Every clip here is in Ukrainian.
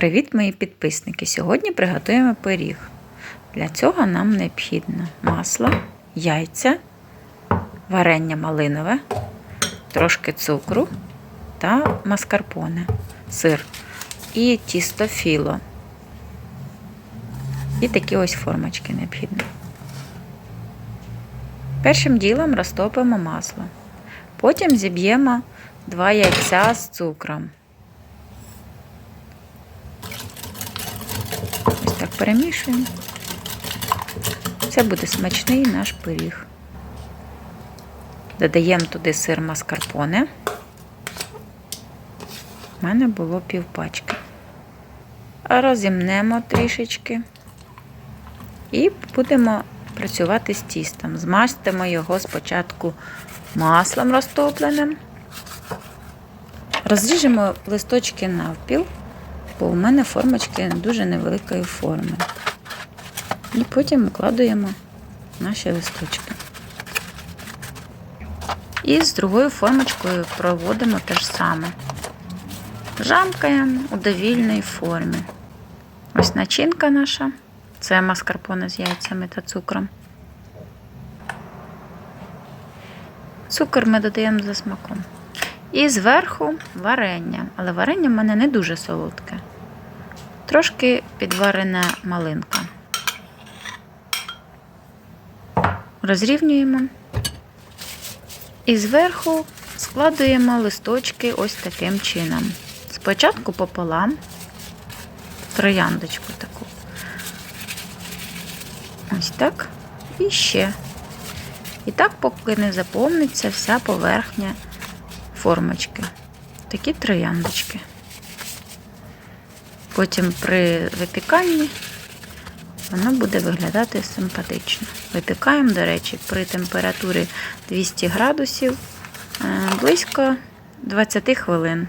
Привіт, мої підписники! Сьогодні приготуємо пиріг. Для цього нам необхідно масло, яйця, варення малинове, трошки цукру та маскарпоне, сир і тісто філо. І такі ось формочки необхідні. Першим ділом розтопимо масло. Потім зіб'ємо 2 яйця з цукром. Так перемішуємо. Це буде смачний наш пиріг. Додаємо туди сир маскарпоне. У мене було півпачки. Розімнемо трішечки. І будемо працювати з тістом. Змастимо його спочатку маслом розтопленим. Розріжемо листочки навпіл, бо у мене формочки дуже невеликої форми. І потім укладуємо наші листочки. І з другою формочкою проводимо те ж саме. Жамкаємо у довільній формі. Ось начинка наша. Це маскарпоне з яйцями та цукром. Цукор ми додаємо за смаком. І зверху варення. Але варення в мене не дуже солодке. Трошки підварена малинка. Розрівнюємо. І зверху складуємо листочки ось таким чином. Спочатку пополам, трояндочку таку. Ось так. І ще. І так, поки не заповниться вся поверхня формочки. Такі трояндочки. Потім при випіканні воно буде виглядати симпатично. Випікаємо, до речі, при температурі 200 градусів близько 20 хвилин.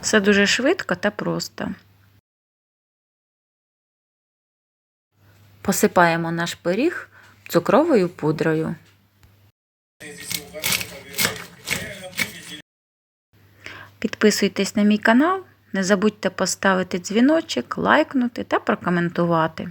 Все дуже швидко та просто. Посипаємо наш пиріг цукровою пудрою. Підписуйтесь на мій канал, не забудьте поставити дзвіночок, лайкнути та прокоментувати.